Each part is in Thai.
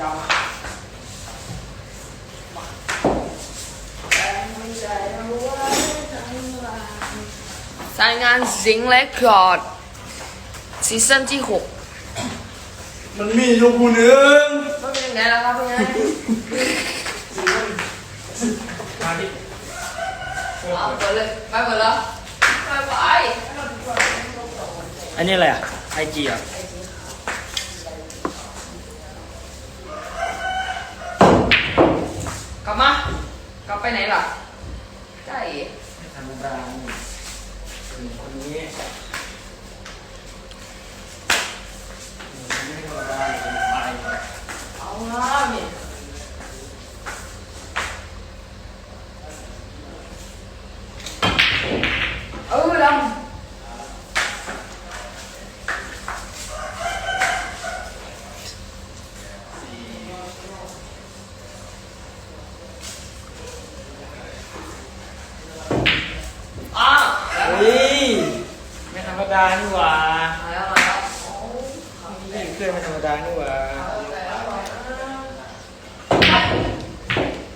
ดาวสายงานสิงห์และคอร์ดซีซั่นที่หกมันมีอยู่ผู้หนึ่งมันเป็นยังไงล่ะครับเป็นไงมาดิเอาเปิดเลยไปเปิดแล้วไปไป อันนี้อะไรอะไอจีอะ กลับมากลับ ไปไหนล่ะใกล้ไม่ทำรมดานี่เป็นคนนี้ไม่ธรรมดาเป็นไปเอาละนี่เออดำอะ เฮ้ยไม่ธรรมดานี่หว่า มาแล้วมาแล้วโอ้ นี่เพื่อนไม่ธรรมดานี่หว่าเอาแล้ว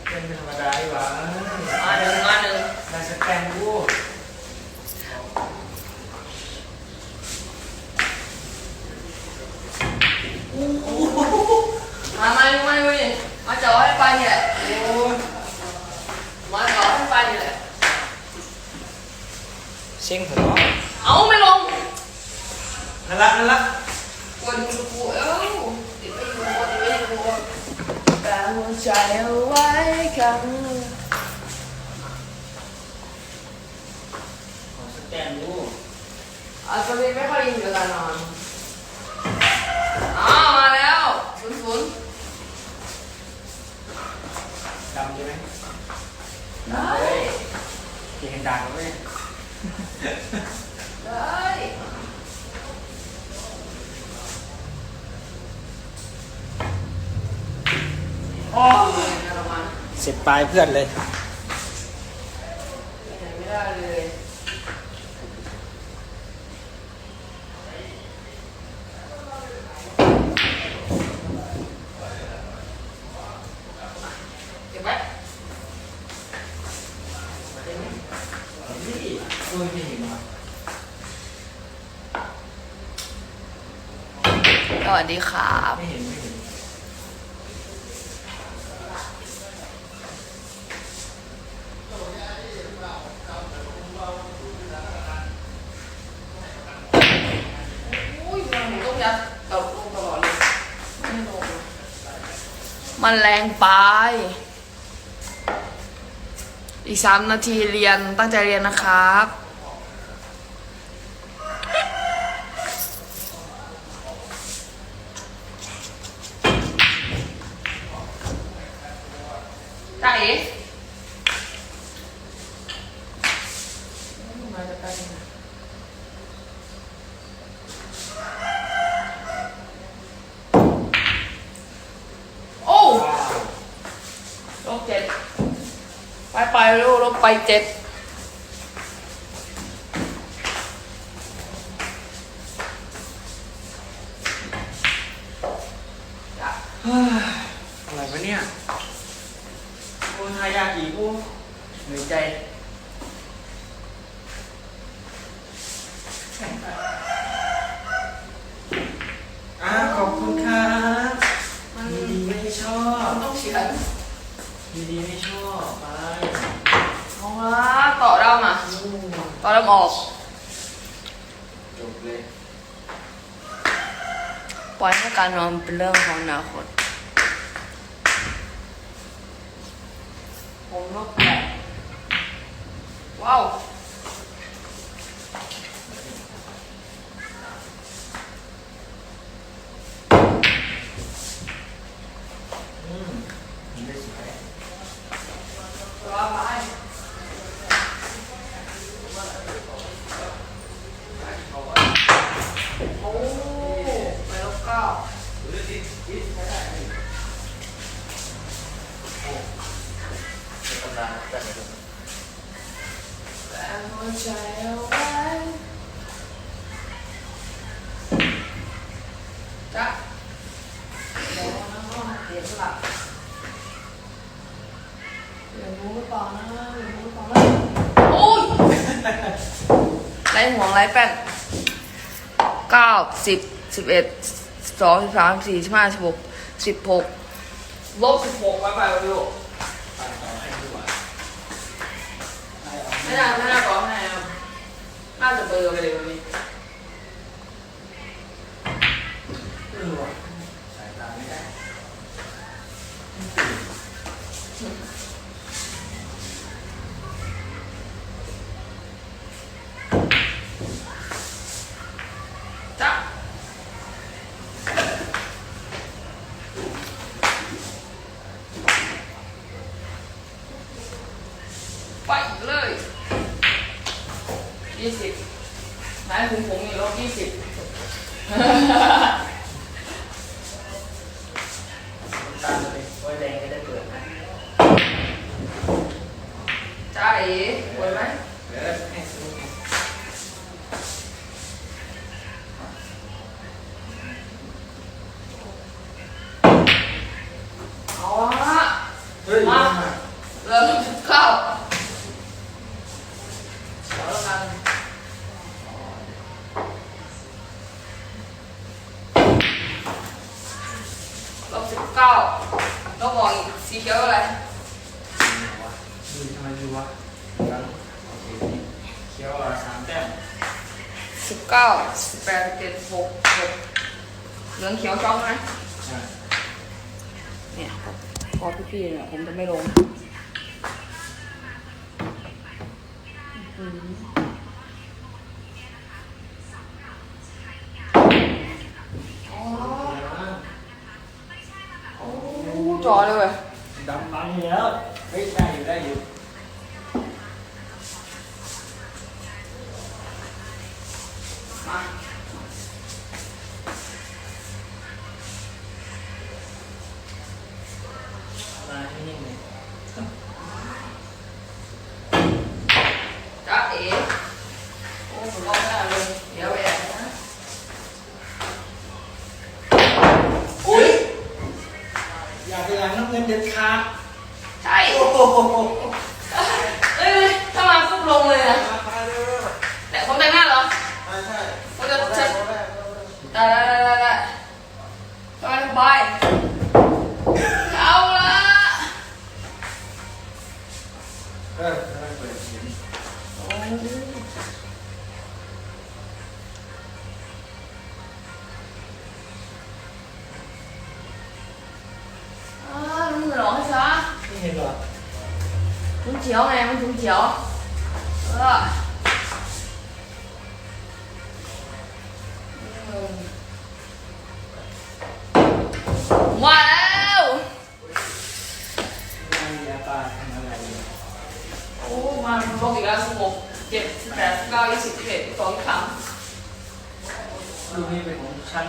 เพื่อนไม่ธรรมดานี่หว่ามาหนึ่งมาหนึ่งนายสแตนดูมามามามามามาจ่อให้ไปนี่แหละโอ้ยมาจ่อให้ไปนี่แหละเซ็งเถอะเนาะเอาไม่ลงนั่นละนั่นละ กวนกูกูเอ้าติดไม่อยู่ติดไม่อยู่แต่หัวใจเอาไว้ ครั้งหนึ่งขอสแตนดูอาตอนนี้ไม่ค่อยได้ยินเวลานอนอ้าวมาแล้วศูนย์ศูนย์ดำใช่ไหมได้ที่เห็นดังไหม ได้ โอ้ เงินรางวัล เสร็จปลายเพื่อนเลยไม่ได้เลยเก็บไว้นี่ตัวไม่เห็นมาสวัสดีครับ ไม่เห็นไม่เห็น อุ้ย มันต้องยัดตกลงตลอดเลยไม่ลงมันแรงไป อีกสามนาทีเรียนตั้งใจเรียนนะครับจ้าเอ๋มาจะไปไหน โอ้ลบเจ็ด ไปไปลูกลบไปเจ็ดอะไรวะเนี่ยโอ้ยทายากอีกโอ้เหนื่อยใจอ่าขอบคุณครับ มัน ดีดีไม่ชอบ ต้องเขียน ดีดีไม่ชอบไปเอาละต่อดำอะ อืมต่อดำออก จบเลยปล่อยให้การนอนเป็นเรื่องของอนาคต ผมลบแปดว้าว อืมดีได้สวย รอไปโอ้ ไลบเก้าตำนานแต่ไม่รู้แต่หัวใจเอาไว้จ้ะเดี๋ยวน้องเปลี่ยนหลักเดี๋ยวรู้หรือเปล่านะเดี๋ยวรู้หรือเปล่านะโอ้ยไรห่วไรแป้นเก้าสิบสิบเอ็ด สิบสองสิบสามสิบสี่สิบห้าสิบหกสิบหกลบสิบหกไปไปไปลูกไปต่อให้ดีกว่าให้เอาไม่ได้ไม่ได้บอกให้ครับน่าจะเบลอร์ไปเลยวันนี้ เออว่ะสายตาไม่ได้ จ้ะไปเลยยี่สิบไหนผมผมอยู่ลบยี่สิบ ตาเลยโอ้ยแดงก็ได้เปิดนะจ้าเอ๋ไหวไหมเดี๋ยวให้สนุกไงเอาละเฮ้ยมามาเริ่มเข้าขอแล้วกันลบสิบเก้าลบบอกอีกสีเขียวอะไร ดูทำไมดูวะยังโอเคเคี้ยวอะสามแต้ม สิบเก้าสิบแปดเจ็ดหกหกเหลืองเขียวช่องไหมใช่เนี่ยพอพี่ๆเนี่ยผมจะไม่ลงอ๋อโอ้จอเลยว้ยดำบังอยู่แล้วเฮ้ยได้อยู่ได้อยู่ มา มา เขียวไงมันถุงเขียวเอออืมมาแล้วนายยาปลาทำอะไรอยู่โอ้มาลบอีกแล้วสิบหกเจ็ดสิบแปดสิบเก้ายี่สิบสิบเอ็ดสิบสองยี่สิบสามลูกนี่เป็นของฉัน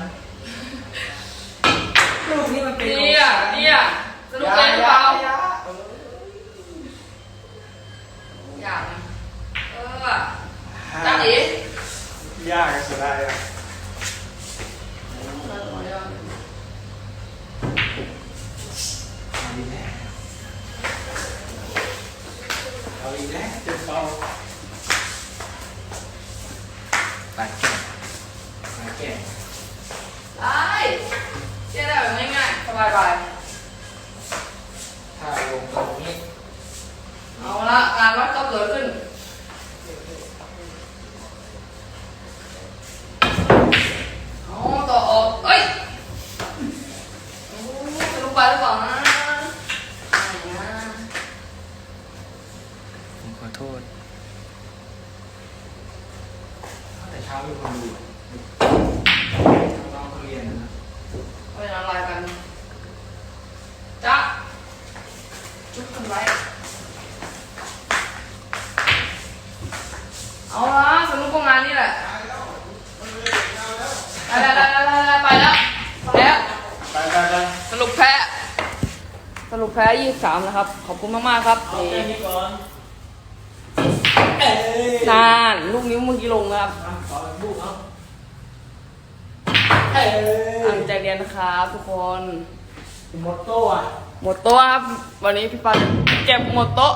ลูกนี่มันเป็นของเนี่ยฉันเนี่ยสนุกเลยหรือเปล่า ย่ย่เออ อย่างเออจ้าเอ๋ ยากสุดได้อะเอาอีกแล้วเอาอีก แล้วเจ็บเบาปากแก่ปากแก่ได้เชื่อได้แบบง่ายๆสบายถ้าลงตรงนี้ๆเอาละงานวัดก็เกิดขึ้นเอาต่อออกเอ้ยโอ้จะลงไปหรือเปล่านะอะไรนะ ผมขอโทษแต่เช้ามีคนดูน้องเขาเรียนนะ เอาเป็นอะไรกันจ๊ะจุ๊บกันไว้เอาละสนุกกับงานนี่แหละ ไปแล้วไปแล้วไปแล้วแล้ว ไปไปไป สรุปแพ้สรุปแพ้ยี่ สามนะครับ ขอบคุณมากๆครับเอานี่แค่นี้ก่อนเอ้ยนานลูกนิ้วเมื่อกี้ลงนะครับอะขอลูกเอาเอ้ยตั้งใจเรียนนะครับทุกคนยหมดโต้อะหมดโต๊ะครับ วันนี้พี่ปาจะเก็บหมดโต๊ะ